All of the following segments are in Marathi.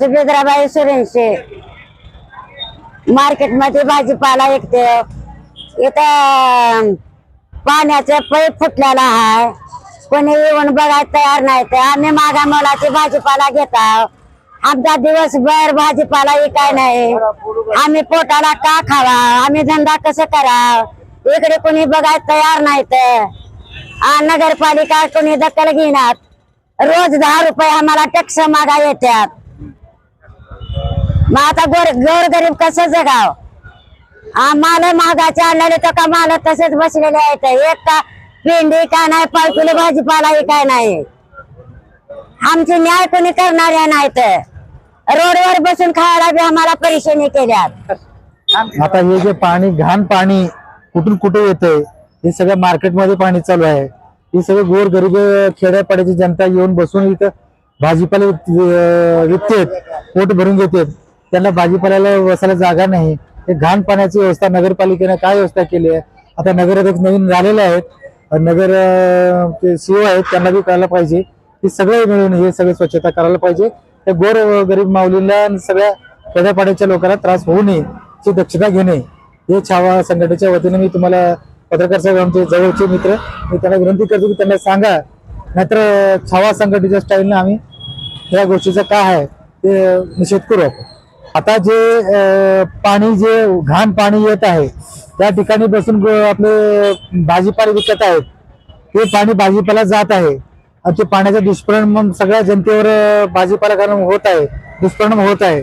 सुभेद्राबाई सुरेंशे. मार्केटमध्ये भाजीपाला विकते. इथं पाण्याचे पैप फुटलेला आहे. कोणी येऊन बघायला तयार नाही तर आम्ही मागा मोलाची भाजीपाला घेता. आमचा दिवसभर भाजीपाला विकाय नाही. आम्ही पोटाला का खावा? आम्ही धंदा कसं कराव? इकडे कोणी बघायला तयार नाही तर नगरपालिका कोणी दखल घेणार? रोज दहा रुपये आम्हाला टॅक्स मागा येतात मग आता गोर गोर गरीब कसं जगाव आम्हाला महागाचे आणलेले तर का माल तसेच बसलेले आहेत? एक का भेंडी का नाही पाव भाजीपाला हे काय नाही? आमचे न्याय कोणी करणारे नाहीत. रोडवर बसून खायला बी आम्हाला परेशानी केल्यात. आता हे जे पाणी घाण पाणी कुठून कुठे येतंय हे सगळं मार्केटमध्ये पाणी चालू आहे. हे सगळे गोर गरीब खेड्यापाड्याची जनता येऊन बसून इथं भाजीपाला अं, विकतेत पोट भरून घेतात. त्यांना भाजीपाल्याला बसायला जागा नाही. हे घाण पाण्याची व्यवस्था नगरपालिकेने काय व्यवस्था केली आहे? आता नगराध्यक्ष नवीन झालेले आहेत. नगर ते सीओ आहेत त्यांना बी कळायला पाहिजे. की सगळे मिळून हे सगळे स्वच्छता करायला पाहिजे. त्या गोर गरीब माऊलीला आणि सगळ्या खेड्यापाड्याच्या लोकांना त्रास होऊ नये ची दक्षता घेणे हे छावा संघटनेच्या वतीने मी तुम्हाला पत्रकार साहेब आमचे जवळचे मित्र मी त्यांना विनंती करतो की त्यांना सांगा. नाहीतर छावा संघटनेच्या स्टाईलने आम्ही या गोष्टीचं काय आहे ते निषेध करू आपण. आता जे पाणी जे घाण पाणी येत आहे त्या ठिकाणी बसून आपले भाजीपाला विकत आहेत. ते पाणी भाजीपाला जात आहे. आणि ते पाण्याचा दुष्परिणाम सगळ्या जनतेवर भाजीपाला कारण होत आहे दुष्परिणाम होत आहे.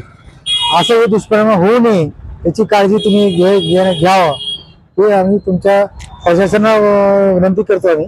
असं हे दुष्परिणाम होऊ नये याची काळजी तुम्ही घे घे- घ्यावं. हे आम्ही तुमच्या प्रशासनाला विनंती करतो आम्ही.